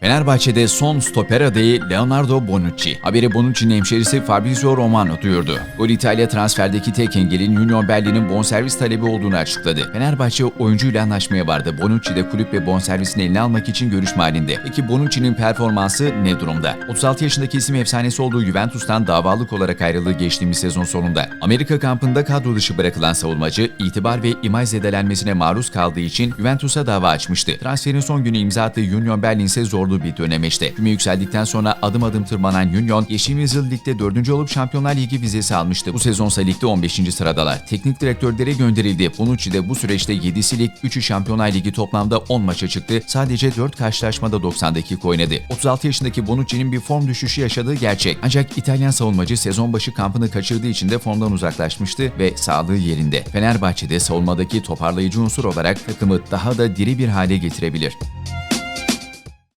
Fenerbahçe'de son stoper adayı Leonardo Bonucci. Haberi Bonucci'nin hemşerisi Fabrizio Romano duyurdu. Gol İtalya transferdeki tek engelin Union Berlin'in bonservis talebi olduğunu açıkladı. Fenerbahçe oyuncuyla anlaşmaya vardı. Bonucci de kulüp ve bonservisini eline almak için görüşme halinde. Peki Bonucci'nin performansı ne durumda? 36 yaşındaki isim efsanesi olduğu Juventus'tan davalık olarak ayrıldığı geçtiğimiz sezon sonunda. Amerika kampında kadro dışı bırakılan savunmacı, itibar ve imaj zedelenmesine maruz kaldığı için Juventus'a dava açmıştı. Transferin son günü imza attığı Union Berlin ise zorlu bir dönemeçte. Küme yükseldikten sonra adım adım tırmanan Union, geçtiğimiz yıl ligde 4. olup Şampiyonlar Ligi vizesi almıştı. Bu sezonsa ligde 15. sıradalar. Teknik direktörlere gönderildi. Bonucci de bu süreçte 7'si lig, 3'ü Şampiyonlar Ligi toplamda 10 maça çıktı. Sadece 4 karşılaşmada 90 dakika oynadı. 36 yaşındaki Bonucci'nin bir form düşüşü yaşadığı gerçek. Ancak İtalyan savunmacı sezon başı kampını kaçırdığı için de formdan uzaklaşmıştı ve sağlığı yerinde. Fenerbahçe'de savunmadaki toparlayıcı unsur olarak takımı daha da diri bir hale getirebilir.